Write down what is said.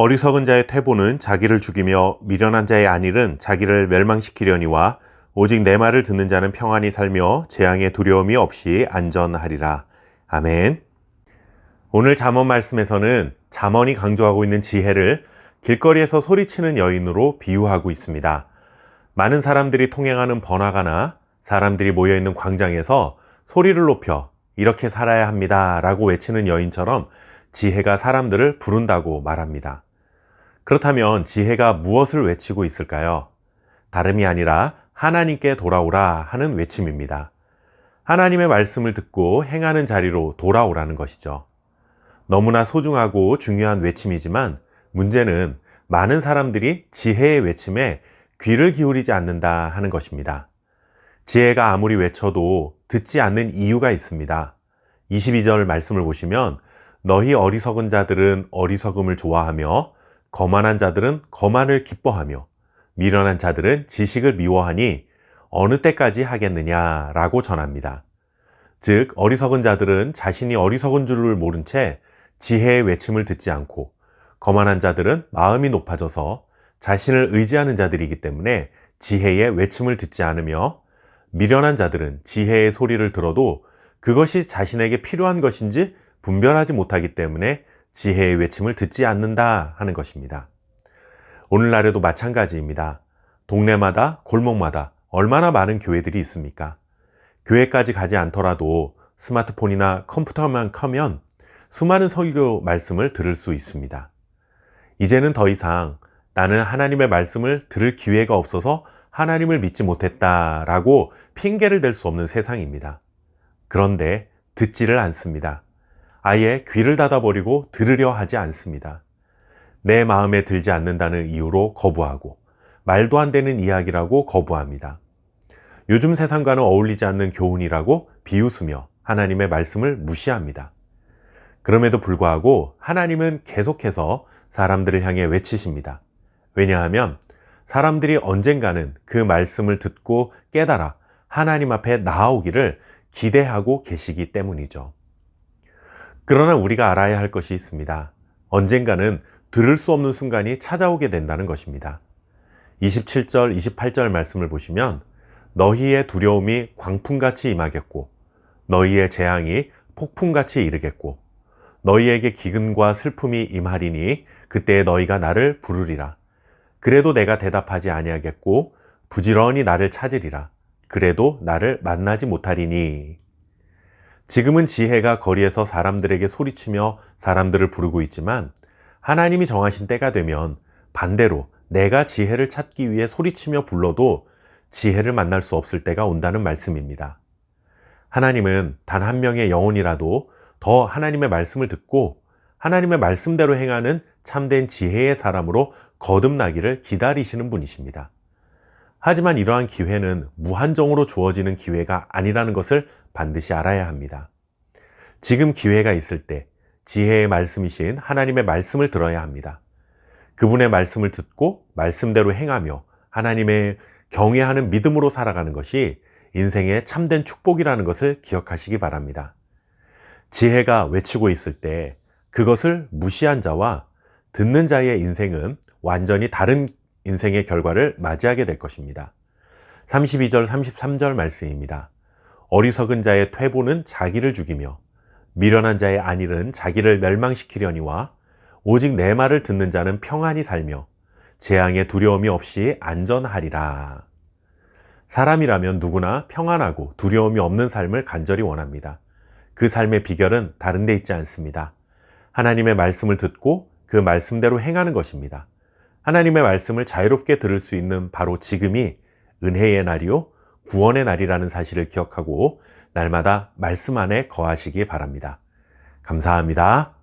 어리석은 자의 퇴보는 자기를 죽이며 미련한 자의 안일은 자기를 멸망시키려니와 오직 내 말을 듣는 자는 평안히 살며 재앙의 두려움이 없이 안전하리라. 아멘. 오늘 잠언 말씀에서는 잠언이 강조하고 있는 지혜를 길거리에서 소리치는 여인으로 비유하고 있습니다. 많은 사람들이 통행하는 번화가나 사람들이 모여있는 광장에서 소리를 높여 이렇게 살아야 합니다. 라고 외치는 여인처럼 지혜가 사람들을 부른다고 말합니다. 그렇다면 지혜가 무엇을 외치고 있을까요? 다름이 아니라 하나님께 돌아오라 하는 외침입니다. 하나님의 말씀을 듣고 행하는 자리로 돌아오라는 것이죠. 너무나 소중하고 중요한 외침이지만 문제는 많은 사람들이 지혜의 외침에 귀를 기울이지 않는다 하는 것입니다. 지혜가 아무리 외쳐도 듣지 않는 이유가 있습니다. 22절 말씀을 보시면 너희 어리석은 자들은 어리석음을 좋아하며 거만한 자들은 거만을 기뻐하며 미련한 자들은 지식을 미워하니 어느 때까지 하겠느냐라고 전합니다. 즉 어리석은 자들은 자신이 어리석은 줄을 모른 채 지혜의 외침을 듣지 않고 거만한 자들은 마음이 높아져서 자신을 의지하는 자들이기 때문에 지혜의 외침을 듣지 않으며 미련한 자들은 지혜의 소리를 들어도 그것이 자신에게 필요한 것인지 분별하지 못하기 때문에 지혜의 외침을 듣지 않는다 하는 것입니다. 오늘날에도 마찬가지입니다. 동네마다 골목마다 얼마나 많은 교회들이 있습니까? 교회까지 가지 않더라도 스마트폰이나 컴퓨터만 켜면 수많은 설교 말씀을 들을 수 있습니다. 이제는 더 이상 나는 하나님의 말씀을 들을 기회가 없어서 하나님을 믿지 못했다라고 핑계를 댈 수 없는 세상입니다. 그런데 듣지를 않습니다. 아예 귀를 닫아버리고 들으려 하지 않습니다. 내 마음에 들지 않는다는 이유로 거부하고 말도 안 되는 이야기라고 거부합니다. 요즘 세상과는 어울리지 않는 교훈이라고 비웃으며 하나님의 말씀을 무시합니다. 그럼에도 불구하고 하나님은 계속해서 사람들을 향해 외치십니다. 왜냐하면 사람들이 언젠가는 그 말씀을 듣고 깨달아 하나님 앞에 나아오기를 기대하고 계시기 때문이죠. 그러나 우리가 알아야 할 것이 있습니다. 언젠가는 들을 수 없는 순간이 찾아오게 된다는 것입니다. 27절, 28절 말씀을 보시면 너희의 두려움이 광풍같이 임하겠고 너희의 재앙이 폭풍같이 이르겠고 너희에게 기근과 슬픔이 임하리니 그때 너희가 나를 부르리라. 그래도 내가 대답하지 아니하겠고 부지런히 나를 찾으리라. 그래도 나를 만나지 못하리니. 지금은 지혜가 거리에서 사람들에게 소리치며 사람들을 부르고 있지만 하나님이 정하신 때가 되면 반대로 내가 지혜를 찾기 위해 소리치며 불러도 지혜를 만날 수 없을 때가 온다는 말씀입니다. 하나님은 단 한 명의 영혼이라도 더 하나님의 말씀을 듣고 하나님의 말씀대로 행하는 참된 지혜의 사람으로 거듭나기를 기다리시는 분이십니다. 하지만 이러한 기회는 무한정으로 주어지는 기회가 아니라는 것을 반드시 알아야 합니다. 지금 기회가 있을 때 지혜의 말씀이신 하나님의 말씀을 들어야 합니다. 그분의 말씀을 듣고 말씀대로 행하며 하나님의 경외하는 믿음으로 살아가는 것이 인생의 참된 축복이라는 것을 기억하시기 바랍니다. 지혜가 외치고 있을 때 그것을 무시한 자와 듣는 자의 인생은 완전히 다른 인생의 결과를 맞이하게 될 것입니다. 32절, 33절 말씀입니다. 어리석은 자의 퇴보는 자기를 죽이며 미련한 자의 안일은 자기를 멸망시키려니와 오직 내 말을 듣는 자는 평안히 살며 재앙의 두려움이 없이 안전하리라. 사람이라면 누구나 평안하고 두려움이 없는 삶을 간절히 원합니다. 그 삶의 비결은 다른 데 있지 않습니다. 하나님의 말씀을 듣고 그 말씀대로 행하는 것입니다. 하나님의 말씀을 자유롭게 들을 수 있는 바로 지금이 은혜의 날이요, 구원의 날이라는 사실을 기억하고 날마다 말씀 안에 거하시기 바랍니다. 감사합니다.